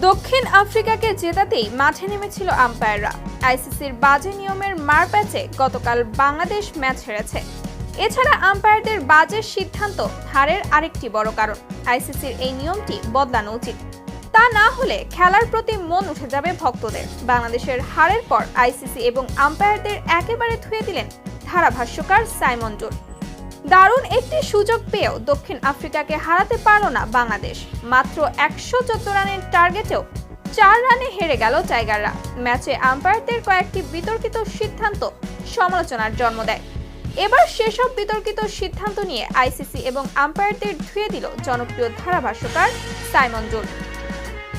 দক্ষিণ আফ্রিকাকে জেতাতেই মাঠে নেমেছিল আম্পায়াররা। আইসিসির বাজে নিয়মের মারপ্যাচে গতকাল বাংলাদেশ ম্যাচ হেরেছে। এছাড়া আম্পায়ারদের বাজে সিদ্ধান্ত হারের আরেকটি বড় কারণ। আইসিসির এই নিয়মটি বদলানো উচিত। তা না হলে খেলার প্রতি মন উঠে যাবে ভক্তদের। বাংলাদেশের হারের পর আইসিসি এবং আম্পায়ারদের একেবারে ধুয়ে দিলেন ধারাভাষ্যকার সাইমন জোর দারুণ একটি সুযোগ পেয়েও দক্ষিণ আফ্রিকাকে হারাতে পারল না বাংলাদেশ। মাত্র একশো চোদ্দ রানের টার্গেটেও চার রানে হেরে গেল টাইগাররা। ম্যাচে আম্পায়ারদের কয়েকটি বিতর্কিত সিদ্ধান্ত সমালোচনার জন্ম দেয়। এবার সেসব বিতর্কিত সিদ্ধান্ত নিয়ে আইসিসি এবং আম্পায়ারদের ধুয়ে দিল জনপ্রিয় ধারাভাষ্যকার সাইমন জোল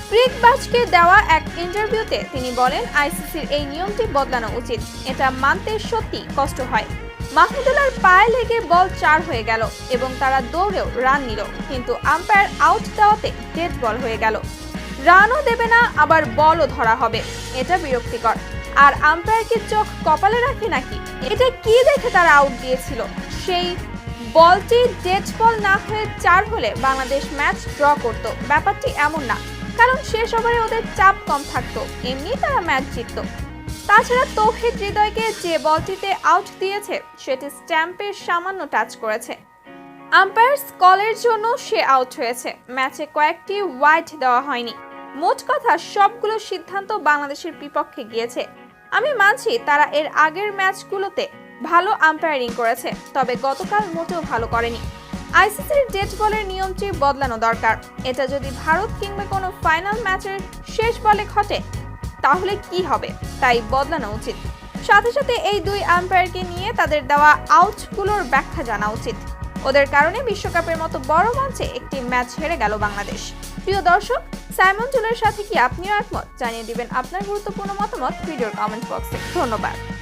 ক্রিকবাজকে দেওয়া এক ইন্টারভিউতে তিনি বলেন, আইসিসির এই নিয়মটি বদলানো উচিত। এটা মানতে সত্যি কষ্ট হয়। মাহমুদুল্লাহর পায়ে লেগে বল চার হয়ে গেল এবং তারা দৌড়েও রান নিল। কিন্তু আম্পায়ার আউট দেওয়াতে ডেড বল হয়ে গেল। রানও দেবে না, আবার বলও ধরা হবে। এটা বিরক্তিকর। আর আম্পায়ার কি চোখ কপালে রাখে নাকি? এটা কি দেখে তারা আউট দিয়েছিল? সেই বলটি ডেড বল না হয়ে চার হলে বাংলাদেশ ম্যাচ ড্র করত। ব্যাপারটি এমন না। কারণ শেষ ওভারে ওদের চাপ কম থাকতো। এমনি তারা ম্যাচ জিততো। তাছাড়া তৌহিদ হৃদয়কে যে বলটিতে আউট দিয়েছে, সেটি স্ট্যাম্পের সামান্য টাচ করেছে। আম্পায়ার্স কলের জন্য সে আউট হয়েছে। ম্যাচে কয়েকটি ওয়াইড দেওয়া হয়নি। মোট কথা, সবগুলো সিদ্ধান্ত বাংলাদেশের বিপক্ষে গিয়েছে। আমি মানছি তারা এর আগের ম্যাচগুলোতে ভালো আম্পায়ারিং করেছে, তবে গতকাল মোটেও ভালো করেনি। আইসিসির ডেট বলের নিয়মটি বদলানো দরকার। এটা যদি ভারত কিংবা কোনো ফাইনাল ম্যাচের শেষ বলে ঘটে তাহলে কি হবে? তাই বদলানো উচিত। সাথে সাথে এই দুই আম্পায়ারকে নিয়ে তাদের দেওয়া আউটগুলোর ব্যাখ্যা জানা উচিত। ওদের কারণে বিশ্বকাপের মতো বড় মঞ্চে একটি ম্যাচ হেরে গেল বাংলাদেশ। প্রিয় দর্শক, সাইমন জুলের সাথে কি আপনিও একমত? জানিয়ে দিবেন আপনার গুরুত্বপূর্ণ মতামত ভিডিওর কমেন্ট বক্সে। ধন্যবাদ।